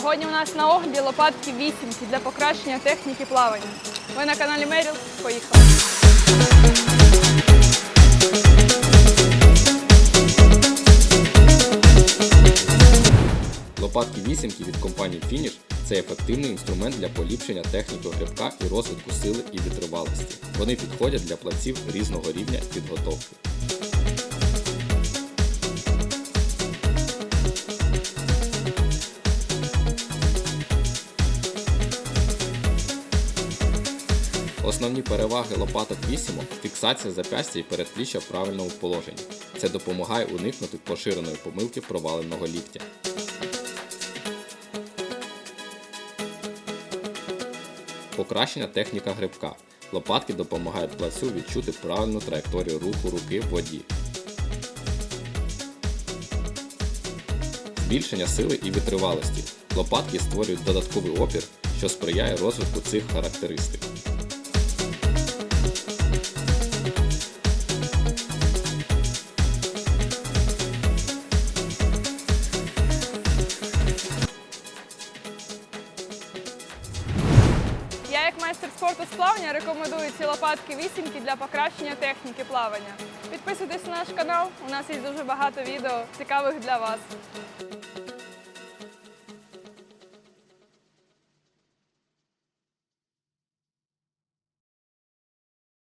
Сьогодні у нас на огляді лопатки вісімки для покращення техніки плавання. Ви на каналі Меріл. Поїхали. Лопатки вісімки від компанії Finish – це ефективний інструмент для поліпшення техніки грибка і розвитку сили і витривалості. Вони підходять для плавців різного рівня підготовки. Основні переваги лопаток вісімок – фіксація зап'ястя і передпліччя в правильному положенні. Це допомагає уникнути поширеної помилки проваленого ліктя. Покращення техніка грибка. Лопатки допомагають плавцю відчути правильну траєкторію руху руки в воді. Збільшення сили і витривалості. Лопатки створюють додатковий опір, що сприяє розвитку цих характеристик. Як майстер спорту з плавання, рекомендую ці лопатки вісімки для покращення техніки плавання. Підписуйтесь на наш канал, у нас є дуже багато відео цікавих для вас.